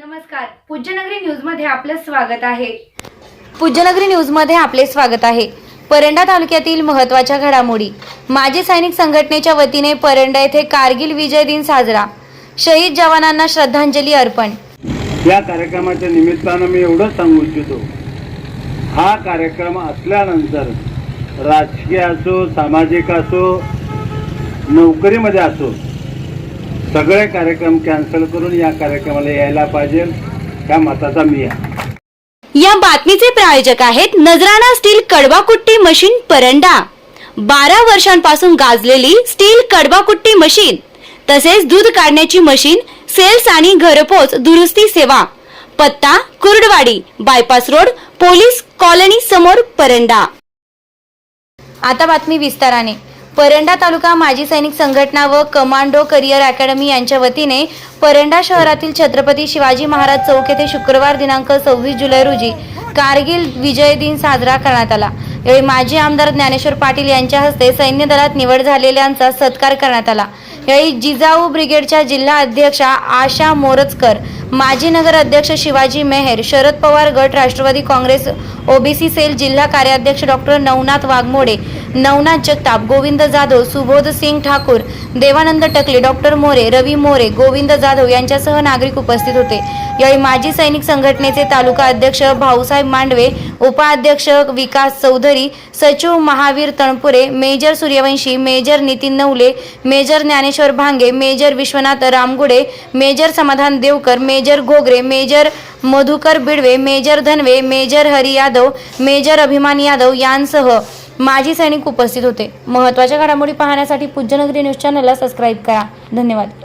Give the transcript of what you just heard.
नमस्कार. पूज्यनगरी न्यूजमध्ये आपलं स्वागत आहे. पूज्यनगरी न्यूजमध्ये आपले स्वागत आहे. परंडा तालुक्यातील महत्त्वाच्या घडामोडी. माजी सैनिक संघटनेच्या वतीने परंडा येथे कारगिल विजय दिन साजरा. शहीद जवानांना श्रद्धांजली अर्पण. या कार्यक्रमाच्या निमित्तानं मी एवढंच सांगू इच्छितो. हा कार्यक्रम असल्यानंतर राजकीय असो सामाजिक असो नोकरीमध्ये असो सगळे कार्यक्रम कॅन्सल करून या कार्यक्रमाला यायला पाहिजे ह्या मताचा मी आहे. या बातमीचे प्रायोजक आहेत नजराणा स्टील कडवाकुट्टी मशीन परंडा. बारा वर्षांपासून गाजलेली स्टील कडवाकुट्टी मशीन तसेच दूध काढण्याची मशीन सेल्स आणि घरपोच दुरुस्ती सेवा. पत्ता Kurduwadi bypass road police colony समोर परंडा. आता बातमी विस्ताराने. परंडा तालुका माजी सैनिक संघटना व कमांडो करिअर अकॅडमी यांच्या वतीने परंडा शहरातील छत्रपती शिवाजी महाराज चौक येथे शुक्रवार दिनांक सव्वीस जुलै रोजी कारगिल विजय दिन साजरा करण्यात आला. यावेळी माजी आमदार ज्ञानेश्वर पाटील यांच्या हस्ते सैन्य दलात निवड झालेल्यांचा सत्कार करण्यात आला. यावेळी जिजाऊ ब्रिगेडच्या जिल्हा अध्यक्षा आशा मोरजकर माजी नगर अध्यक्ष शिवाजी मेहेर शरद पवार गट राष्ट्रवादी काँग्रेस ओबीसी सेल जिल्हा कार्याध्यक्ष डॉक्टर नवनाथ वाघमोडे नवनाथ जगताप गोविंद जाधव सुबोध सिंग ठाकूर देवानंद टकले डॉक्टर मोरे रवी मोरे गोविंद जाधव यांच्यासह नागरिक उपस्थित होते. यावेळी माजी सैनिक संघटनेचे तालुका अध्यक्ष भाऊसाहेब मांडवे उपाध्यक्ष विकास चौधरी सचिव Mahavir Tanpure major Suryavanshi major Nitin Navale major Dnyaneshwar Bhange major Vishwanath Ramgude major Samadhan Devkar major Ghogare major Madhukar Bidwe major Dhanawe major Hari Yadav major Abhiman Yadav यांसह माजी सैनिक उपस्थित होते. महत्त्वाच्या घडामोडी पाहण्यासाठी पूज्यनगरी न्यूज चॅनलला सबस्क्राईब करा. धन्यवाद.